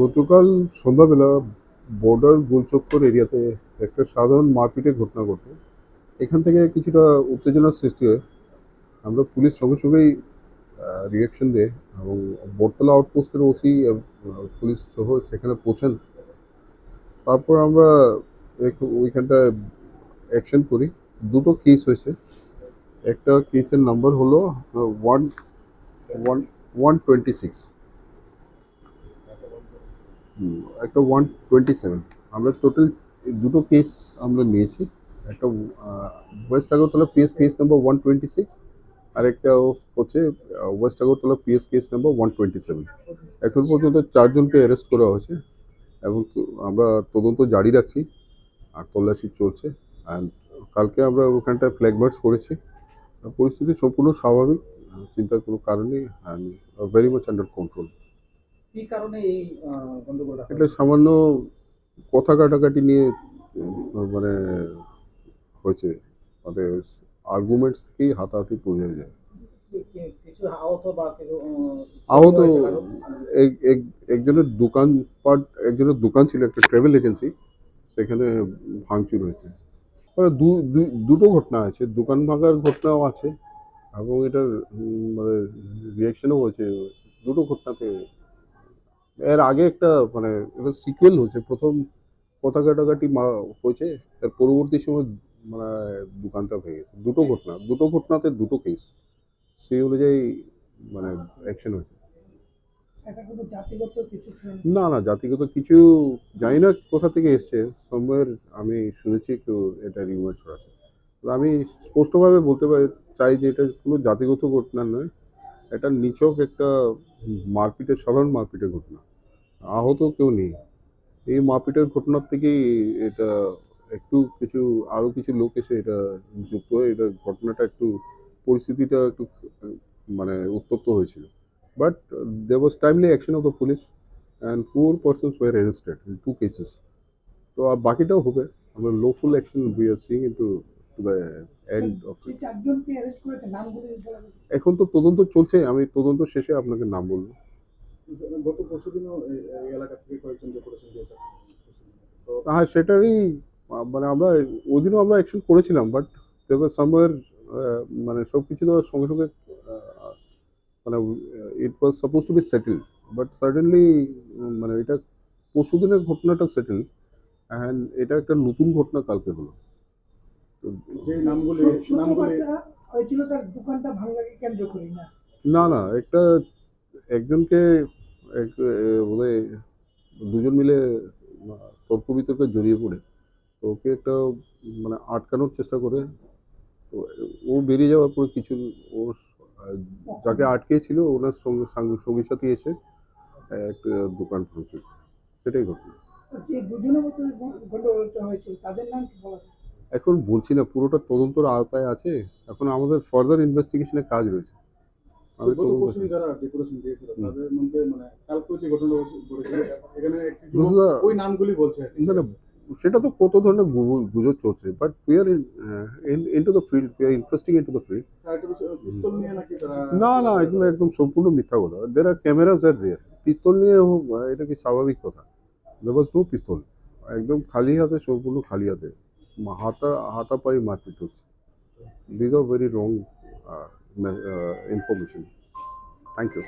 গতকাল সন্ধ্যাবেলা বর্ডার গোলচক্কর এরিয়াতে একটা সাধারণ মারপিটের ঘটনা ঘটে। এখান থেকে কিছুটা উত্তেজনার সৃষ্টি হয়। আমরা পুলিশ সঙ্গে সঙ্গেই রিয়াকশন দেয় এবং বটতলা আউটপোস্টের ওসি পুলিশ সহ সেখানে পৌঁছান। তারপর আমরা ওইখানটায় অ্যাকশন করি। দুটো কেস হয়েছে। একটা কেসের নাম্বার হলো one one one twenty six একটা ওয়ান টোয়েন্টি সেভেন আমরা টোটাল দুটো কেস আমরা নিয়েছি। একটা west Agartala PS case number one twenty six আর একটা হচ্ছে west Agartala PS case number one twenty seven এখন পর্যন্ত চারজনকে অ্যারেস্ট করা হয়েছে এবং আমরা তদন্ত জারি রাখছি আর তল্লাশি চলছে। অ্যান্ড কালকে আমরা ওখানটায় ফ্ল্যাগ মার্চ করেছি। পরিস্থিতি সম্পূর্ণ স্বাভাবিক চিন্তার কোনো কারণ and very much under control কি কারণে এই গন্ডগোলটা এটা সামান্য কথা কাটাকাটি নিয়ে মানে হয়েছে। মানে আর্গুমেন্টস থেকেই হাতাহাতি পড়ে যায়। আহত একজনের দোকান পাট একজনের দোকান ছিল একটা ট্রাভেল এজেন্সি সেখানে ভাঙচুর হয়েছে। মানে দুটো ঘটনা আছে দোকান ভাঙার ঘটনাও আছে এবং এটার মানে রিয়াকশনও হয়েছে। দুটো ঘটনাতে এর আগে একটা মানে এটা সিকুয়েল হয়েছে। প্রথম কথা কাটাকাটি মা- হয়েছে। তার পরবর্তী সময় মানে দোকানটা ভেঙে গেছে। দুটো ঘটনা। দুটো ঘটনাতে দুটো কেস সেই অনুযায়ী মানে অ্যাকশন হয়েছে। না। না জাতিগত কিছু জানি না কোথা থেকে এসছে। সময়ের আমি শুনেছি একটু এটা রিউমার ছড়াচ্ছে আমি স্পষ্টভাবে বলতে পারি চাই যে এটা কোনো জাতিগত ঘটনা নয়। এটা নিচক একটা মারপিটের সাধারণ মারপিটের ঘটনা। আহত কেউ নেই। এই মারপিটের ঘটনার থেকেই এটা একটু কিছু আরও কিছু লোক এসে এটা যুক্ত হয়ে এটা ঘটনাটা একটু পরিস্থিতিটা একটু মানে উত্তপ্ত হয়েছিল। But there was timely action of the police and four persons were arrested in two cases তো আর বাকিটাও হবে। আমরা লোফুল অ্যাকশন করেছে নামগুলি বলা যাবে? এখন তো তদন্ত চলছে। আমি তদন্ত শেষে আপনাকে নাম বলব। গত পরশু দিনও এই এই এলাকা থেকে কয়েকজন যে তো হ্যাঁ সেটারই মানে আমরা ওই দিনও আমরা অ্যাকশন করেছিলাম বাট দেবার সামওয়ার মানে সব কিছু তো সঙ্গে সঙ্গে মানে it was suppose to be settle but suddenly মানে এটা পরশু দিনের ঘটনাটা সেটেল অ্যান্ড এটা একটা নতুন ঘটনা কালকে হলো। তো যে নামগুলি নামগুলি হয়েছিল স্যার দোকানটা ভাঙাকে কেন্দ্র করি না? না না একটা একজনকে বোধহয় দুজন মিলে তর্ক বিতর্কে জড়িয়ে পড়ে। তো ওকে একটা মানে আটকানোর চেষ্টা করে। তো ও বেরিয়ে যাওয়ার পরে কিছু ওর আহ, যাকে আটকেছিল ওনার সঙ্গে সাং- সঙ্গী সাথী এসে একটা দোকান খুলেছে সেটাই ঘটনা? এখন বলছি না পুরোটা তদন্তর আওতায় আছে। এখন আমাদের ফার্দার ইনভেস্টিগেশনে কাজ রয়েছে। আমি গত তদন্ত পরশু যারা ডেকোরেশন দিয়েছিল তাদের মধ্যে মানে কালকে ঘটনা এখানে একটি যুবক বুঝলা ওই নামগুলি বলছে না না সেটা তো কত ধরনের গুজব চলছে but we are into the field we are investing into the field না না এগুলো একদম সম্পূর্ণ মিথ্যা কথা। দের আর ক্যামেরাস আর দেয়ার পিস্তল নিয়ে এটা কি স্বাভাবিক কথা? দের ওয়াজ নো পিস্তল একদম খালি হাতে সম্পূর্ণ খালি হাতে। হাতা হাতা পাই মারপিট হচ্ছে। This are very wrong information thank you